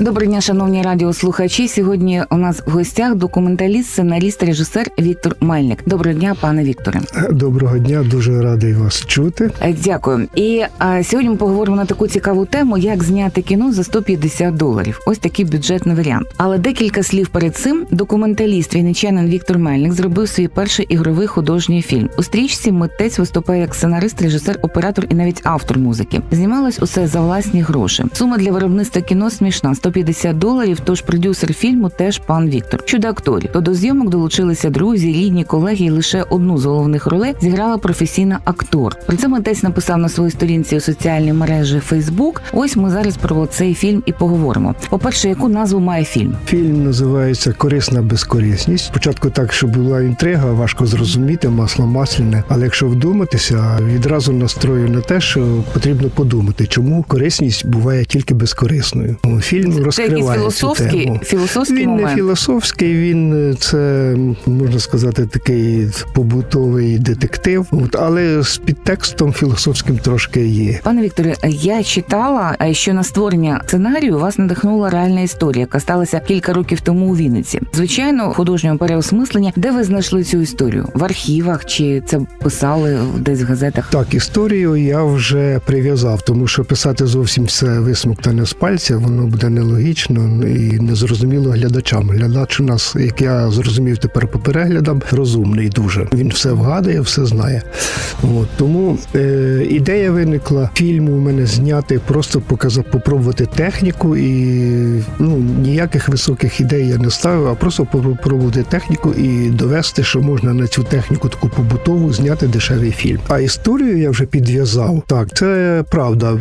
Доброго дня, шановні радіослухачі. Сьогодні у нас в гостях документаліст, сценаріст, режисер Віктор Мельник. Доброго дня, пане Вікторе. Доброго дня, дуже радий вас чути. Е, Дякую. І а, сьогодні ми поговоримо на таку цікаву тему, як зняти кіно за 150 доларів. Ось такий бюджетний варіант. Але декілька слів перед цим документаліст вінничанин Віктор Мельник зробив свій перший ігровий художній фільм. У стрічці митець виступає як сценарист, режисер, оператор і навіть автор музики. Знімалось усе за власні гроші. Сума для виробництва кіно смішна 150 доларів. Тож продюсер фільму теж пан Віктор. Щодо акторів, то до зйомок долучилися друзі, рідні, колеги. і Лише одну з головних ролей зіграла професійна актор. Про це митець написав на своїй сторінці у соціальній мережі Facebook. Ось ми зараз про цей фільм і поговоримо. По перше, яку назву має фільм? Фільм називається Корисна безкорисність. Спочатку так, щоб була інтрига, важко зрозуміти, масло масляне. Але якщо вдуматися, відразу настрою на те, що потрібно подумати, чому корисність буває тільки безкорисною. Ну, Фільм Це розкриває цю філософський, тему. філософський Він не філософський, він е, це можна сказати такий побутовий детектив, от, але з підтекстом філософським трошки є. Пане Вікторе, я читала, е, що на створення сценарію вас надихнула реальна історія, яка сталася кілька років тому у Вінниці. Звичайно, художнього переосмислення. Де ви знайшли цю історію? В архівах чи це писали десь в газетах? Так, історію я вже прив'язав, тому що писати зовсім все висмоктане з пальця, воно буде нелогічно і незрозуміло глядачам. Глядач у нас, як я зрозумів тепер по переглядам, розумний дуже. Він все вгадує, все знає. От, тому е, ідея виникла фільму у мене зняти, просто показати, попробувати техніку і ну ніяких високих ідей я не ставив, а просто попробувати техніку і довести, що можна на цю техніку таку побутову зняти дешевий фільм. А історію я вже підв'язав. Так, це правда е,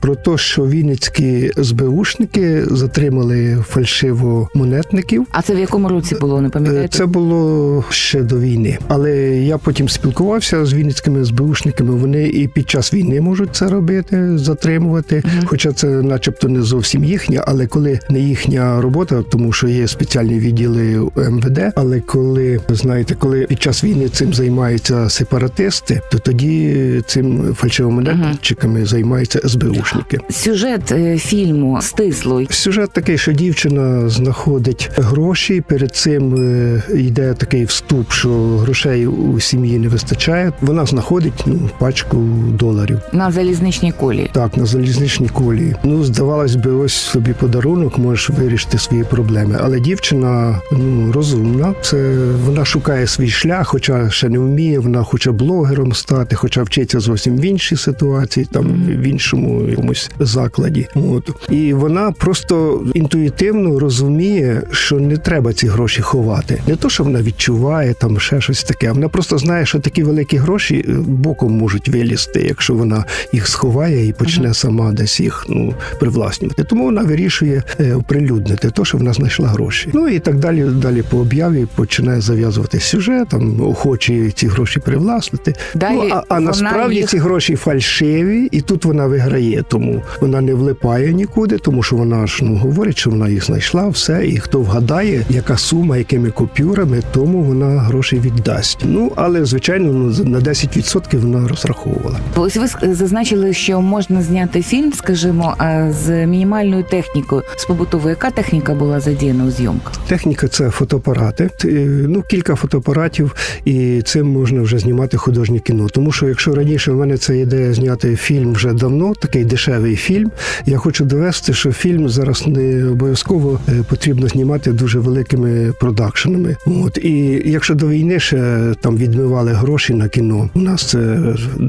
про те, що вінницькі СБУшники затримали фальшиво монетників. А це в якому році було? Не Е, пам'ятаєте? Це було ще до війни, але я потім спілкувався з вінницькими СБУшниками. Вони і під час війни можуть це робити, затримувати. Хоча це, начебто, не зовсім їхня, але коли не їхня робота, тому що є спеціальні відділи МВД. Але коли знаєте, коли під час війни цим займаються сепаратисти, то тоді цим фальшивомонетчиками займаються СБУшники. Сюжет е, фільму стисло. Сюжет такий, що дівчина знаходить гроші. Перед цим е, йде такий вступ, що грошей у сім'ї не вистачає. Вона знаходить ну, пачку доларів. на залізничній колії. Так, на залізничній колії. Ну, здавалось би, ось собі подарунок, можеш вирішити свої проблеми. Але дівчина ну розумна. Це вона шукає свій шлях, хоча ще не вміє. Вона хоче блогером стати, хоча вчиться зовсім в іншій ситуації, там в іншому якомусь закладі. От і вона просто інтуїтивно розуміє, що не треба ці гроші ховати. Не то, що вона відчуває там ще щось таке. Вона просто знає, що такі великі гроші е, боком можуть вилізти, якщо вона їх сховає і почне сама десь їх ну привласнювати. Тому вона вирішує е, оприлюднити то, що вона знайшла гроші. Ну і так далі. Далі по об'яві починає зав'язувати сюжет, там охочі ці гроші привласнити. Далі ну, а, а насправді їх- ці гроші фальшиві, і тут вона виграє. Тому вона не влипає нікуди, тому що вона ж ну говорить, що вона їх знайшла, все. І хто вгадає, яка сума, якими купюрами, тому вона гроші віддасть. Ну але звичайно, ну на 10% вона розраховувала. Ось ви зазначили, що можна зняти фільм, скажімо, а, з мінімальною технікою з побутовою. Яка техніка була задіяна у зйомках? Техніка це фотоапарати. Е, Ну, кілька фотоапаратів, і цим можна вже знімати художнє кіно. Тому що якщо раніше в мене це ідея зняти фільм вже давно, такий дешевий фільм. Я хочу довести, що фільм зараз не обов'язково е, потрібно знімати дуже великими продакшенами. От і якщо до війни ще там відмивали гроші на кіно, у нас це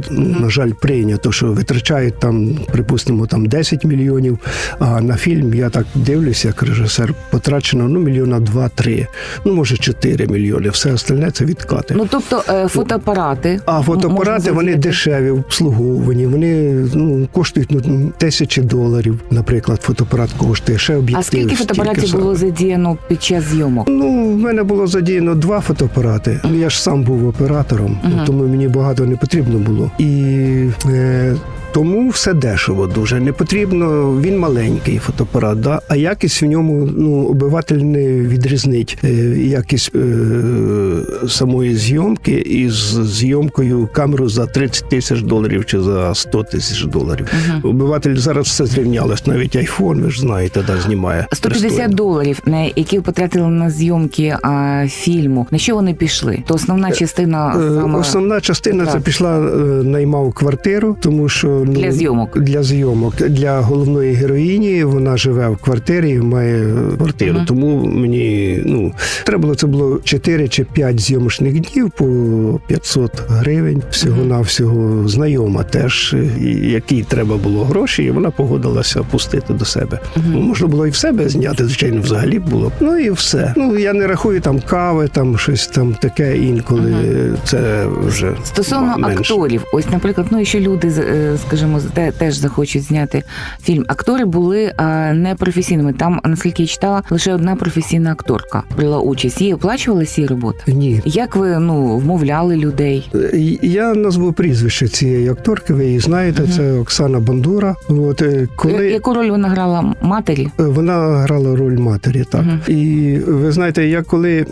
ну, на жаль прийнято, що витрачають там, припустимо, там 10 мільйонів. А на фільм я так дивлюся, як режисер, потрачено ну мільйона два-три, ну може 4 мільйони. Все остальне це відкати. Ну тобто е, фотоапарати. А фотоапарати вони дешеві, обслуговувані, вони ну коштують ну тисячі доларів. Наприклад, фотоапарат коштує ще об'єктив. А скільки фотоапаратів було задіяно під час зйомок? Ну, в мене було задіяно два фотоапарати. Я ж сам був оператором, Мгм. тому мені багато не потрібно було. І е, Тому все дешево дуже. Не потрібно, він маленький фотоапарат, да? а якість в ньому ну, обиватель не відрізнить е, якість е, самої зйомки із зйомкою камеру за 30 тисяч доларів чи за 100 тисяч доларів. Обиватель зараз все зрівнялось, навіть айфон, ви ж знаєте, да, знімає. 150 пристойно. доларів, на які потратили на зйомки а, фільму. На що вони пішли? То основна частина Е, саме Основна частина це пішла е, наймав квартиру, тому що ну, Для зйомок. Для зйомок для головної героїні вона живе в квартирі, має квартиру. Мгм. Тому мені ну треба було це було 4 чи 5 зйомочних днів по 500 гривень. Всього на всього знайома теж, якій треба було гроші, і вона погодилася пустити до себе. Ну, можна було і в себе зняти, звичайно, взагалі було. Ну і все. Ну я не рахую там кави, там щось там таке інколи. Це вже Стосовно менше. акторів, ось, наприклад, ну якщо люди, з- е, скажімо, теж захочуть зняти фільм, актори були а, непрофесійними. Там, наскільки я читала, лише одна професійна акторка брала участь. Їй оплачували ці роботи. Ні. Як ви ну вмовляли людей? Е, Я назву прізвище цієї акторки, ви її знаєте, це Оксана Бандура. От е, коли Яку роль вона грала матері? Е, Вона грала роль матері, так. Мгм. І ви знаєте, я коли е,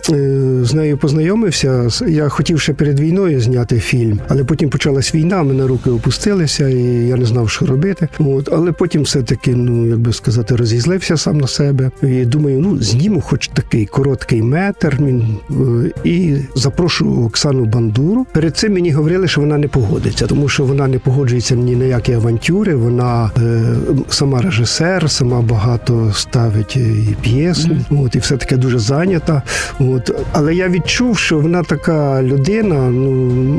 з нею познайомився, я хотів ще перед війною зняти фільм, але потім почалась війна, мене руки опустилися, і я не знав, що робити. От, але потім все-таки, ну як би сказати, розізлився сам на себе. І думаю, ну зніму хоч такий короткий метр. Е, і запрошу Оксану Бандуру. Перед цим мені говорили, що вона не погодиться, тому що вона не погоджується ні на які авантюри. Вона е, сама режисер, сама багато ставить і п'єс. От і все таки дуже зайнята. От але я відчув, що вона така людина. Ну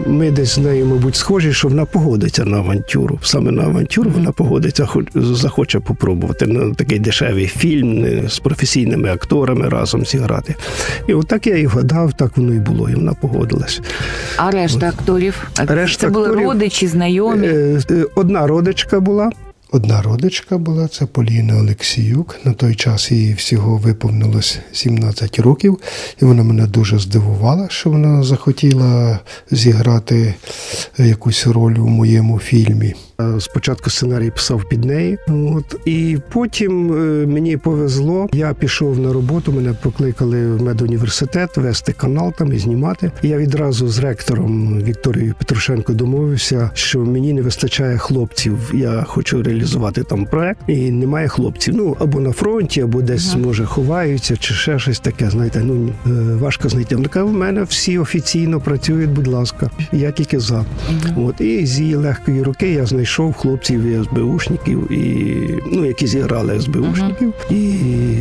ми десь з нею, мабуть, схожі, що вона погодиться на авантюру. Саме на авантюру вона погодиться, хоч захоче попробувати на такий дешевий фільм з професійними акторами разом зіграти. І от так я і вгадав, так воно і було, і вона погодилась. А решта акторів? Решта це були акторів- родичі, знайомі. Е, е, Одна родичка була. Одна родичка була, це Поліна Олексіюк. На той час їй всього виповнилось 17 років, і вона мене дуже здивувала, що вона захотіла зіграти якусь роль у моєму фільмі. Е, Спочатку сценарій писав під неї, от і потім е, мені повезло. Я пішов на роботу. Мене покликали в медуніверситет вести канал там і знімати. І я відразу з ректором Вікторією Петрушенко домовився, що мені не вистачає хлопців. Я хочу реалізувати там проект, і немає хлопців. Ну або на фронті, або десь може ховаються, чи ще щось таке. Знаєте, ну е, важко знайти. Вона каже, в мене всі офіційно працюють. Будь ласка, я тільки за. От і з її легкої руки я знайшов хлопців і СБУшників, і ну які зіграли СБУшників, і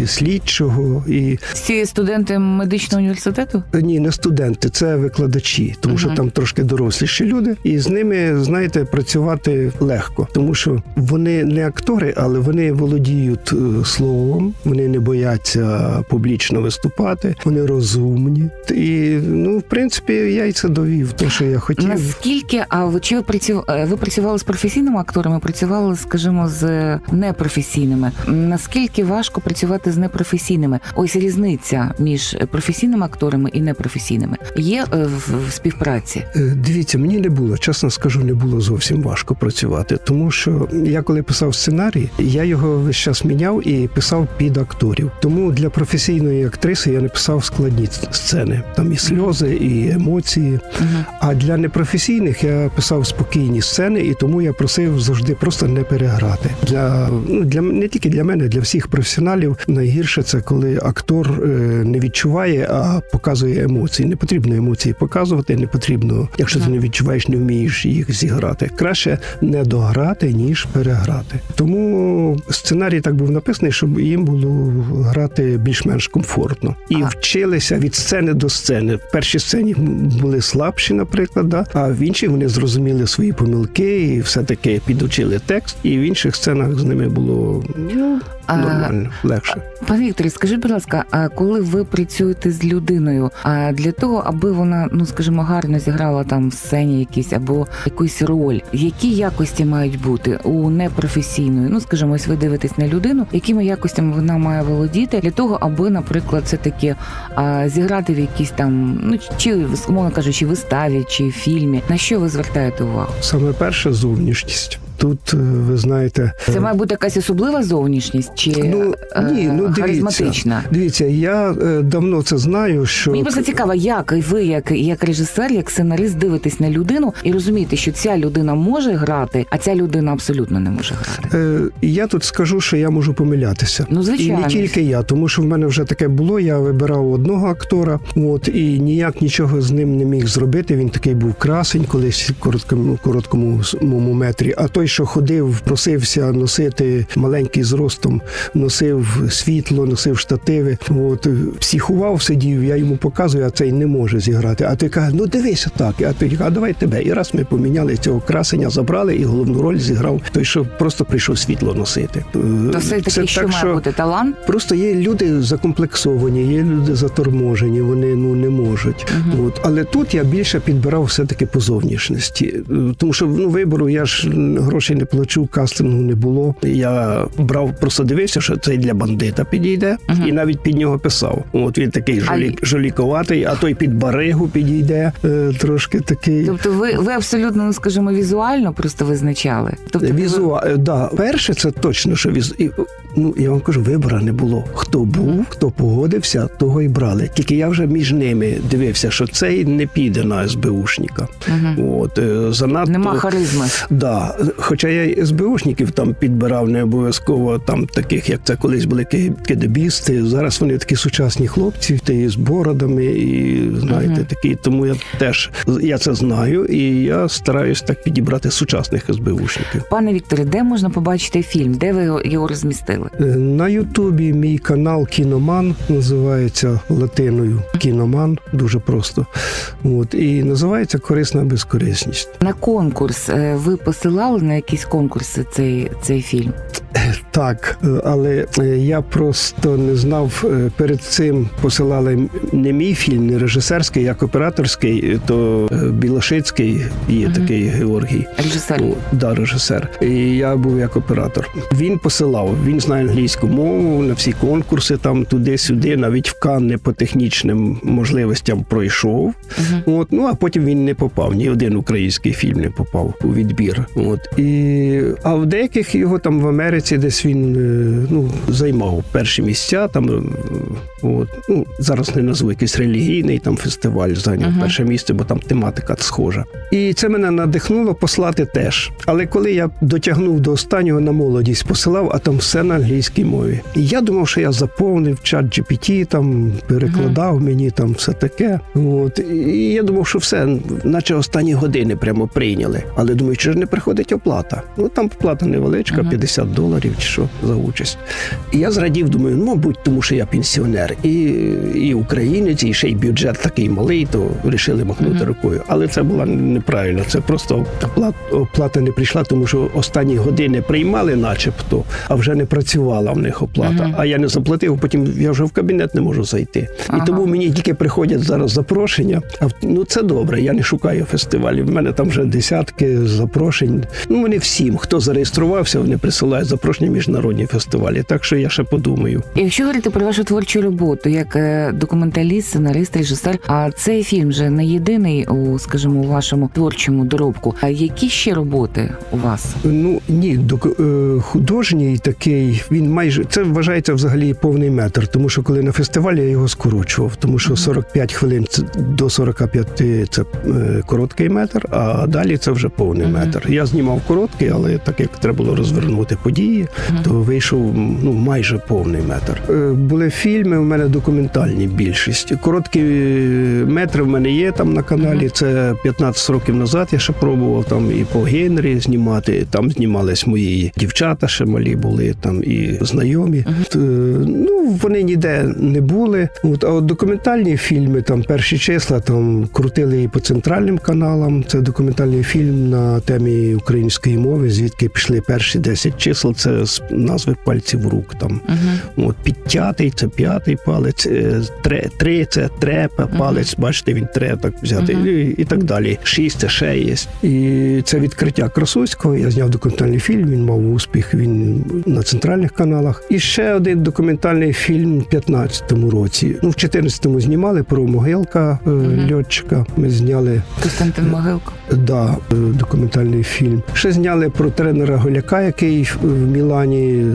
слідчого, і Всі студенти медичного університету? ні, не студенти, це викладачі, тому що там трошки доросліші люди, і з ними знаєте працювати легко, тому що вони не актори, але вони володіють е, словом, вони не бояться публічно виступати, вони розумні. І ну, в принципі, я й це довів, те, що я хотів. Наскільки а ви чи ви працювали, ви працювали з професійними акторами? Працювали, скажімо, з непрофесійними? Наскільки важко працювати з непрофесійними? Ось різниця між професійними акторами і непрофесійними є е, в, співпраці. Е, Дивіться, мені не було, чесно скажу, не було зовсім важко працювати, тому що я коли писав сценарій, я його весь час міняв і писав під акторів. Тому для професійної актриси я не писав складні сцени. Там і сльози, і емоції. А для непрофесійних я писав спокійні сцени, і тому я просив завжди просто не переграти. Для ну для не тільки для мене, для всіх професіоналів найгірше це коли актор е, не відчуває, а показує емоції. Не потрібно емоції показувати, не потрібно, якщо ти не відчуваєш, не вмієш їх зіграти. Краще не дограти, ніж переграти. Тому сценарій так був написаний, щоб їм було грати більш-менш комфортно. І Ага. вчилися від сцени до сцени. В першій сцені були слабші, наприклад, да? а в іншій вони зрозуміли свої помилки і все-таки підучили текст. І в інших сценах з ними було ну, нормально, легше. Пане Вікторе, скажіть, будь ласка, а коли ви працюєте з людиною, а для того, аби вона, ну скажімо, гарно зіграла там в сцені якісь або якусь роль, які якості мають бути у непрофесійної? Ну скажімо, ось ви дивитесь на людину, якими якостями вона має володіти для того, аби, наприклад, все таки а, зіграти в якійсь там, ну чи умовно кажучи, виставі чи фільмі. На що ви звертаєте увагу? Саме перше зовнішність. Тут е, ви знаєте, Це має бути якась особлива зовнішність чи ну е, ні, ну дивіться, харизматична? дивіться, я е, давно це знаю, що Мені просто цікаво, як і ви, як, як режисер, як сценарист, дивитесь на людину і розумієте, що ця людина може грати, а ця людина абсолютно не може грати. Е, я тут скажу, що я можу помилятися. Ну, звичайно. І не тільки я, тому що в мене вже таке було. Я вибирав одного актора, от і ніяк нічого з ним не міг зробити. Він такий був красень, колись в короткому короткому метрі. А той, що ходив, просився носити маленький зростом, носив світло, носив штативи. От психував, сидів. Я йому показую, а цей не може зіграти. А той каже: ну дивися так. А той каже, а давай тебе. І раз ми поміняли цього красення, забрали, і головну роль зіграв той, що просто прийшов світло носити. Е, То все це таки, що так, має бути талант. Просто є люди закомплексовані, є люди заторможені, вони ну не можуть. От але тут я більше підбирав все-таки по зовнішності, Е, тому що ну вибору я ж м, грошей не плачу, кастингу не було. Я брав, просто дивився, що цей для бандита підійде, і навіть під нього писав. От він такий А жолік, жоліковатий, а той під баригу підійде, е, трошки такий. Тобто, ви, ви абсолютно, ну скажімо, візуально просто визначали. Тобто, ви- Візуа, е, да. Перше, це точно, що віз... і, ну, я вам кажу, вибору не було. Хто був, хто погодився, того і брали. Тільки я вже між ними дивився, що цей не піде на СБУшника. От, е, занадто... нема харизми. Да, хоча я і СБУшників там підбирав не обов'язково там таких, як це колись були ки- кидебісти. Зараз вони такі сучасні хлопці, ти з бородами, і знаєте, такі. Тому я теж я це знаю, і я стараюсь так підібрати сучасних СБУшників. Пане Вікторе, де можна побачити фільм? Де ви його- його розмістили? Е, На Ютубі мій канал Кіноман називається латиною Кіноман, дуже просто. От і називається Корисна безкорисність. На конкурс е, ви посилали на якісь конкурси цей, цей фільм? Так, е, але е, я просто не знав. е, Перед цим посилали не мій фільм, не режисерський, як операторський, то Білошицький є такий Георгій. Режисер. О, да, режисер. І я був як оператор. Він посилав, він знає англійську мову на всі конкурси, там туди-сюди, навіть в Канни по технічним можливостям пройшов. От, ну а потім він не попав. Ні один український фільм не попав у відбір. От і а в деяких його там в Америці десь він е, ну займав перші місця. Там е, от ну зараз не назву якийсь релігійний там фестиваль зайняв Мгм. перше місце, бо там тематика схожа. І це мене надихнуло послати теж. Але коли я дотягнув до останнього на молодість, посилав, а там все на англійській мові. І я думав, що я заповнив чат GPT, там перекладав мені там все таке. От і я думав, що все, наче останні години прямо прийняли. Але думаю, чи ж не приходить оплата? Ну там оплата невеличка, Мгм. 50 доларів чи що за участь. І я зрадів, думаю, ну мабуть, тому що я пенсіонер і, і українець, і ще й бюджет такий малий, то вирішили махнути Мгм. рукою. Але це було неправильно. Це просто оплата, оплата не прийшла, тому що останні години приймали, начебто, а вже не працювала в них оплата. Мгм. А я не заплатив, потім я вже в кабінет не можу зайти. Ага. І тому мені тільки приходять зараз запрошення. А ну це добре. Я не шукаю фестивалів. В мене там вже десятки запрошень. Ну вони всім, хто зареєструвався, вони присилають запрошення в міжнародні фестивалі. Так що я ще подумаю. Якщо говорити про вашу творчу роботу, як е, документаліст, сценарист, режисер, а цей фільм же не єдиний у, скажімо, у вашому творчому доробку. А які ще роботи у вас? Ну ні, док- е, художній такий, він майже це вважається взагалі повний метр, тому що коли на фестивалі я його скорочував, тому що 45 хвилин це- до 45 це е, короткий метр, а далі це вже повний метр. Я знімав короткий, але так як треба було розвернути події, то вийшов ну майже повний метр. Е, Були фільми. У мене документальні більшість. Короткі е, метри в мене є там на каналі. Це 15 років назад. Я ще пробував там і по Генрі знімати. Там знімались мої дівчата, ще малі були там і знайомі. Т- Ну вони ніде не були. От а от документальні фільми, там перші числа, там крутили і по центральним каналам. Це документальний фільм на темі української мови, звідки пішли перші 10 чисел. Це з назви пальців рук. Там Угу. от підтятий, це п'ятий палець, е, тре, три це трепа, палець, бачите, він тре так взяти, Мгм. і, і так далі. Шість це ще є. І це відкриття Красуцького. Я зняв документальний фільм. Він мав успіх. Він на центральних каналах. І ще один документальний фільм. в 15-му році. Ну, в 14-му знімали про могилка е, льотчика. Ми зняли Костянтин Могилко. да, е, документальний фільм. Ще зняли про тренера Голяка, який Мілані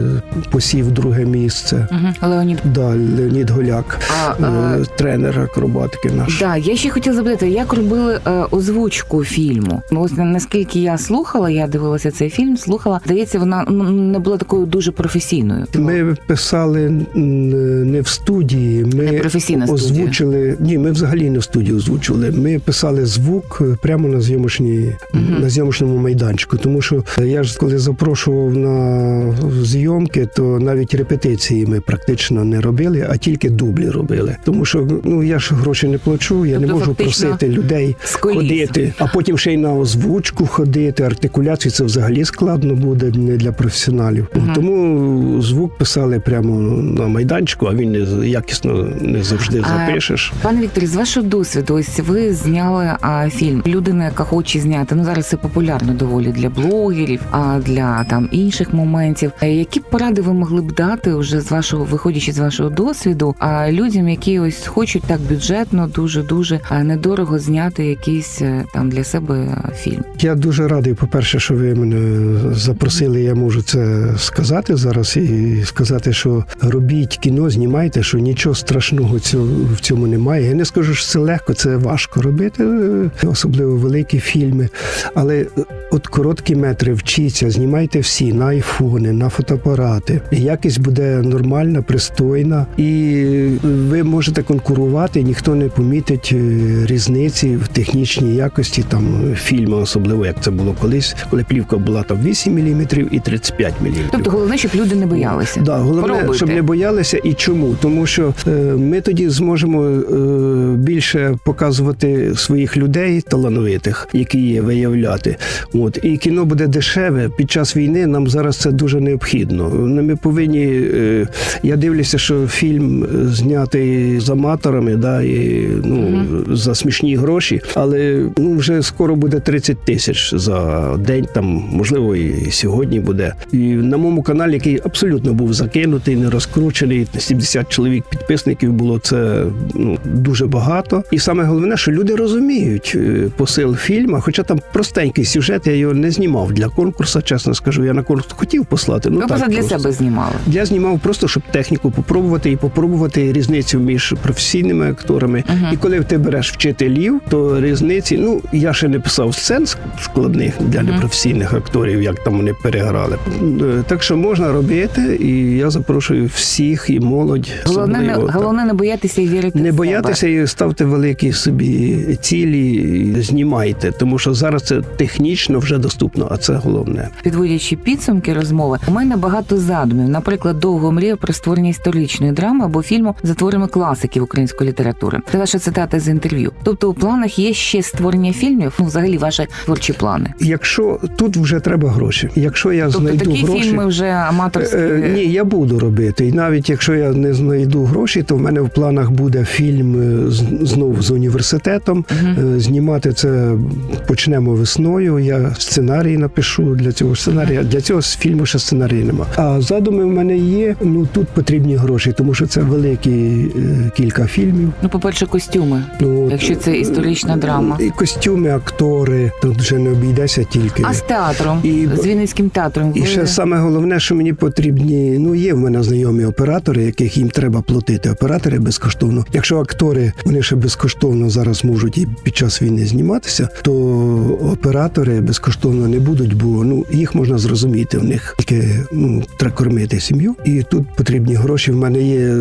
посів друге місце. Угу. Леонід. Да, Леонід Голяк, А, е, тренер акробатики наш. Да, я ще хотіла запитати, як робили е, озвучку фільму? Ну, Ось на- наскільки я слухала, я дивилася цей фільм, слухала. Здається, вона ну, не була такою дуже професійною. Ми писали не в студії, ми Не професійна студія. озвучили. Ні, ми взагалі не в студії озвучували. Ми писали звук е, прямо на зйомочній Мгм. на зйомочному майданчику. Тому що я ж коли запрошував на зйомки, то навіть репетиції ми практично не робили, а тільки дублі робили. Тому що ну я ж гроші не плачу, я Тобто, не можу просити людей ходити, а потім ще й на озвучку ходити. Артикуляцію це взагалі складно буде не для професіоналів. Мгм. Тому звук писали прямо на майданчику, а він не якісно не завжди А, запишеш. Пане Вікторі, з вашого досвіду, ось ви зняли а, фільм. Людина, яка хоче зняти. Ну зараз це популярно доволі для блогерів, а для там інших моментів. Е, Які поради ви могли б дати вже з вашого, виходячи з вашого досвіду, а людям, які ось хочуть так бюджетно, дуже дуже недорого зняти якийсь е, там для себе фільм? Я дуже радий, по-перше, що ви мене запросили. Я можу це сказати зараз і сказати, що робіть кіно, знімайте, що нічого страшного в цьому немає. Я не скажу, що це легко, це важко робити, е, особливо великі фільми. Але е, от короткі метри вчіться, знімайте всі на айфони, на фотоапарати. Якість буде нормальна, пристойна, і ви можете конкурувати. Ніхто не помітить е, різниці в технічній якості там е, фільму, особливо як це було колись, коли плівка була там 8 мм і 35 мм. Тобто головне, щоб люди не боялися. Да, головне, Пробуйте. щоб не боялися. І чому? Тому що е, ми тоді зможемо е, більше показувати своїх людей талановитих, які є, виявляти. От і кіно буде дешеве під час війни. Нам зараз це дуже необхідно. Ну, Ми повинні. Е, я дивлюся, що фільм е, знятий з аматорами, да, і ну за смішні гроші, але ну вже скоро буде 30 тисяч за день. Там можливо і сьогодні буде. І на моєму каналі, який абсолютно був закинутий, не розкручений, 70 чоловік підписників було це ну дуже багато. І саме головне, що люди розуміють е, посил фільму, хоча там простенький сюжет, я його не знімав для конкурсу, чесно скажу. Я на конкурс хотів послати. Ну ви так просто для просто. себе знімали. Я знімав просто, щоб техніку попробувати і попробувати різницю між професійними акторами. Мгм. І коли ти береш вчителів, то різниці, ну я ще не писав сцен складних для непрофесійних акторів, як там вони переграли. Е, Так що можна робити, і я запрошую всіх і молодь. Головне, не, головне не боятися і вірити. в Не себе. боятися і ставте великі собі цілі, і знімайте, тому що зараз це технічно вже доступно, а це головне. Підводячи підсумки розмови, у мене багато задумів. Наприклад, довго мріяв про створення історичної драми або фільму за творами класиків української літератури. Це ваша цитата з інтерв'ю. Тобто, у планах є ще створення фільмів. Ну, взагалі, ваші творчі плани. Якщо тут вже треба гроші, якщо я Тобто знайду такі гроші, фільми вже аматорські. Е, Ні, я буду робити. І навіть якщо я не знайду гроші, то в мене в планах буде фільм е, з- знов з університетом. Е, Знімати це почнемо весною. Я сценарій напишу для цього сценарія. Для цього з фільму ще сценарію нема. А задуми в мене є. Ну тут потрібні гроші, тому що це великі е, кілька фільмів. Ну, по-перше, костюми. Ну, Якщо це історична драма. І костюми, актори, тут вже не обійдеться тільки. А з театром, І- з Вінницьким театром. І ви- ще саме головне, що мені потрібні. Ну є в мене знайомі оператори, яких їм треба платити. Оператори безкоштовно. Якщо актори вони ще безкоштовно зараз можуть і під час війни зніматися, то оператори безкоштовно не будуть, бо ну їх можна зрозуміти. В них тільки ну треба кормити сім'ю, і тут потрібні гроші. В мене є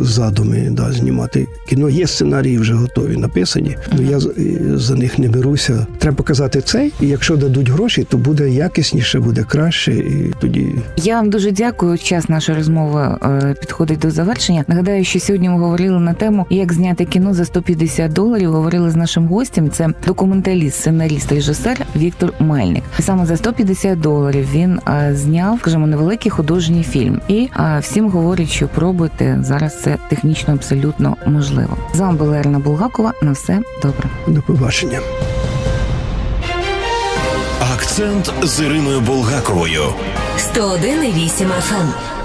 задуми да, знімати кіно. Є сценарії вже готові, написані. Ну я за- них не беруся. Треба показати цей, і якщо дадуть гроші, то буде якісніше, буде краще, і тоді Я вам дуже дякую. Час нашої розмови е, підходить до завершення. Нагадаю, що сьогодні ми говорили на тему, як зняти кіно за 150 доларів. Говорили з нашим гостем. Це документаліст, сценарист, режисер Віктор Мельник. Саме за 150 доларів він е, зняв, скажімо, невеликий художній фільм. І всім говорять, що пробуйте зараз. Це технічно абсолютно можливо. З вами була Ірина Булгакова. На все добре. до побачення. Акцент з Іриною Булгаковою. 101,8 FM.